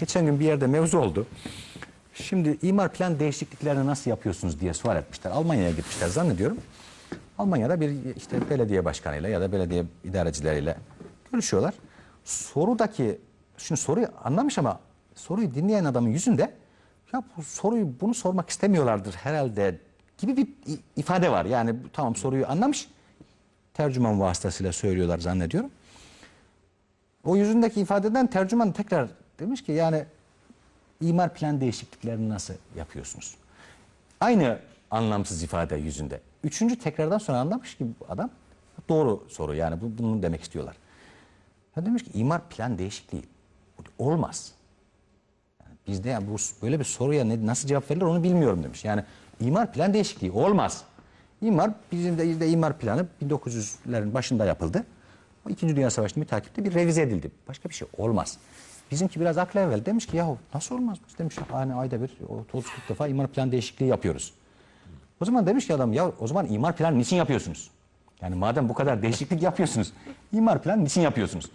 geçen gün bir yerde mevzu oldu. Şimdi imar plan değişikliklerini nasıl yapıyorsunuz diye sual etmişler. Almanya'ya gitmişler zannediyorum. Almanya'da bir işte belediye başkanıyla ya da belediye idarecileriyle görüşüyorlar. Sorudaki şimdi soruyu anlamış ama soruyu dinleyen adamın yüzünde ya bu soruyu bunu sormak istemiyorlardır herhalde gibi bir ifade var. Yani tamam soruyu anlamış. Tercüman vasıtasıyla söylüyorlar zannediyorum. O yüzündeki ifadeden tercüman tekrar demiş ki yani imar plan değişikliklerini nasıl yapıyorsunuz? Aynı anlamsız ifade yüzünde. Üçüncü tekrardan sonra anlamış ki adam doğru soru yani bu, bunu demek istiyorlar. Ya demiş ki imar plan değişikliği olmaz. Yani bizde yani bu böyle bir soruya ne, nasıl cevap verilir onu bilmiyorum demiş. Yani imar plan değişikliği olmaz. İmar bizim de, de imar planı 1900'lerin başında yapıldı. İkinci Dünya Savaşı'nın bir takipte bir revize edildi. Başka bir şey olmaz. Bizimki biraz aklı evvel demiş ki yahu nasıl olmaz? Demiş hani ayda bir 30-40 defa imar plan değişikliği yapıyoruz. O zaman demiş ki adam ya o zaman imar planı niçin yapıyorsunuz? Yani madem bu kadar değişiklik yapıyorsunuz, imar planı niçin yapıyorsunuz?